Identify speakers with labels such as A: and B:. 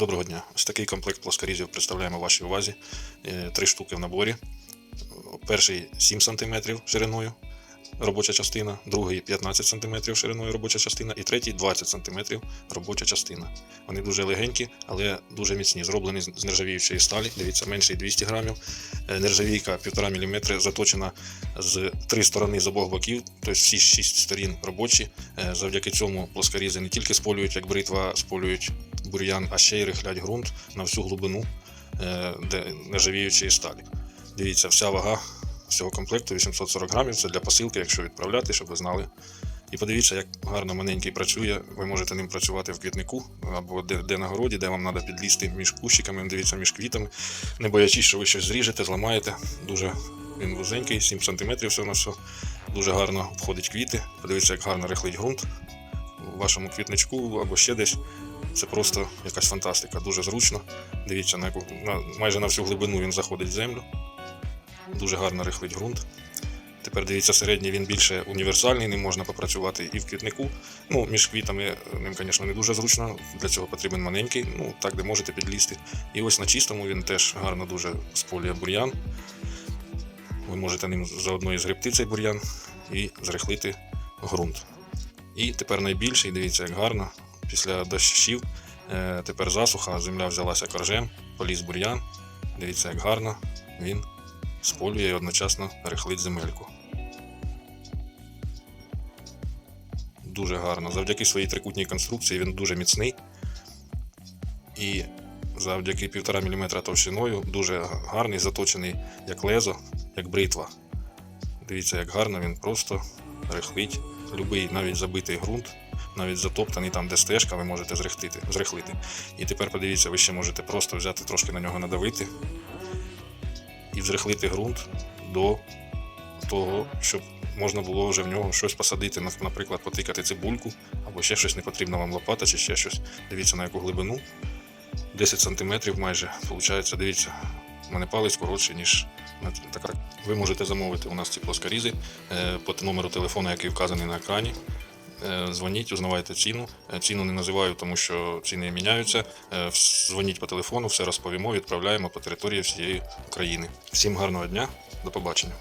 A: Доброго дня. Ось такий комплект плоскорізів представляємо вашій увазі. Е, Три штуки в наборі. Перший 7 см шириною робоча частина, другий 15 см шириною робоча частина і третій 20 см робоча частина. Вони дуже легенькі, але дуже міцні. Зроблені з нержавіючої сталі. Дивіться, менше 200 грамів. Е, Нержавійка 1,5 мм заточена з три сторони з обох боків, тобто всі шість сторін робочі. Е, Завдяки цьому плоскорізи не тільки сполюють, як бритва, сполюють бур'ян, а ще й рихлять ґрунт на всю глибину е, де нержавіючої сталі. Дивіться, вся вага всього комплекту 840 грамів. Це для посилки, якщо відправляти, щоб ви знали. І подивіться, як гарно маленький працює. Ви можете ним працювати в квітнику або де, де на городі, де вам треба підлізти між кущиками, дивіться між квітами, не боячись, що ви щось зріжете, зламаєте. Дуже він вузенький, 7 см все на все. Дуже гарно входить квіти. Подивіться, як гарно рихлить ґрунт у вашому квітничку або ще десь. Це просто якась фантастика, дуже зручно. Дивіться, на яку на, майже на всю глибину він заходить в землю. Дуже гарно рихлить ґрунт. Тепер дивіться, середній він більше універсальний, ним можна попрацювати і в квітнику. Ну, між квітами ним, звісно, не дуже зручно. Для цього потрібен маленький, ну так, де можете підлізти. І ось на чистому він теж гарно дуже сполює бур'ян. Ви можете ним заодно і згребти цей бур'ян і зрихлити ґрунт. І тепер найбільший, дивіться, як гарно. Після дощів е, тепер засуха, земля взялася коржем, поліз бур'ян. Дивіться, як гарно він сполює і одночасно рихлить земельку. Дуже гарно. Завдяки своїй трикутній конструкції він дуже міцний. І завдяки 1,5 мм товщиною дуже гарний, заточений як лезо, як бритва. Дивіться, як гарно він просто рихлить. Любий навіть забитий ґрунт, навіть затоптаний там, де стежка, ви можете зрихтити, зрихлити. І тепер подивіться, ви ще можете просто взяти трошки на нього надавити і взрихлити ґрунт до того, щоб можна було вже в нього щось посадити, наприклад, потикати цибульку, або ще щось не потрібна вам лопата, чи ще щось. Дивіться на яку глибину. 10 см майже. Получається, дивіться, мене палець коротший, ніж така. Ви можете замовити у нас ці плоскорізи е, по номеру телефону, який вказаний на екрані. Е, Дзвоніть, узнавайте ціну. Е, Ціну не називаю, тому що ціни міняються. Дзвоніть по телефону, все розповімо, відправляємо по території всієї України. Всім гарного дня, до побачення.